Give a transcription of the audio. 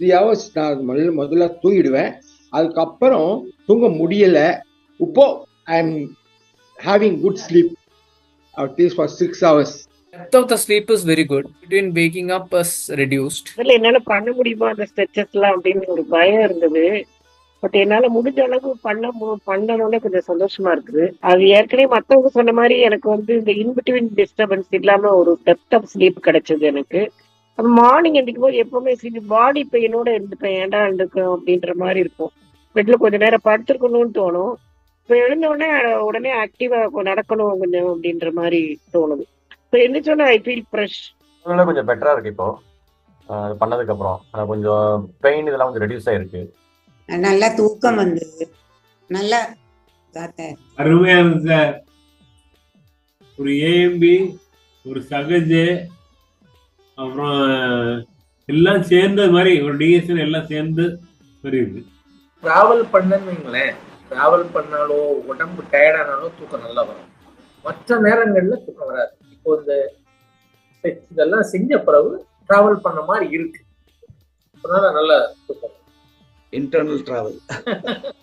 Three hours நான் முதல்ல முதல்ல தூங்கிடுவேன். அதுக்கப்புறம் தூங்க முடியல. இப்போ I am having good sleep at least for six hours Depth of the sleep is very good. Between waking up is reduced. அதுல என்னால பண்ண முடியுமா அந்த ஸ்ட்ரெச்சஸ் எல்லாம் அப்படின்னு ஒரு பயம் இருந்தது. பட் என்னால முடிஞ்ச அளவு பண்ண மு- பண்ணணும்னே கொஞ்சம் சந்தோஷமா இருக்குது. அது ஏற்கனவே மத்தவங்க சொன்ன மாதிரி எனக்கு வந்து இந்த இன்பிட்வீன் டிஸ்டர்பன்ஸ் இல்லாம ஒரு டெப்த் ஆஃப் ஸ்லீப் கிடைச்சது எனக்கு. அப்ப மார்னிங் எந்திக்கும் போது எப்பவுமே சரி பாடி பெயினோட இருந்துப்பேன் ஏன்டா இருந்துக்கும் அப்படின்ற மாதிரி இருக்கும். பெட்ல கொஞ்ச நேரம் படுத்திருக்கணும்னு தோணும். இப்ப எழுந்த உடனே உடனே ஆக்டிவா நடக்கணும் கொஞ்சம் அப்படின்ற மாதிரி தோணுது. இப்ப எந்திரிச்சோடனே ஐ ஃபீல் ஃப்ரெஷ் அதனால கொஞ்சம் பெட்டரா இருக்கு இப்போ. பண்ணதுக்கு அப்புறம். கொஞ்சம் பெயின் இதெல்லாம் கொஞ்சம் ரெடியூஸ் ஆயிருக்கு. நல்லா தூக்கம் வந்தது நல்லா காத்த. அருமையா இருந்துச்சு. சார் ஒரு ஏஎம்பி ஒரு சகஜு. அப்புறம் எல்லாம் சேர்ந்த மாதிரி ஒரு டிஎஸ்என் எல்லாம் சேர்ந்து இருக்கு டிராவல் பண்ணன்னு வைங்களேன். டிராவல் பண்ணாலோ உடம்பு டயர்டானாலும் தூக்கம் நல்லா வரும். மற்ற நேரங்கள்ல தூக்கம் வராது. இப்போ இந்த இதெல்லாம் செஞ்ச பிறகு டிராவல் பண்ண மாதிரி இருக்கு. அதனால நல்ல தூக்கம் internal travel.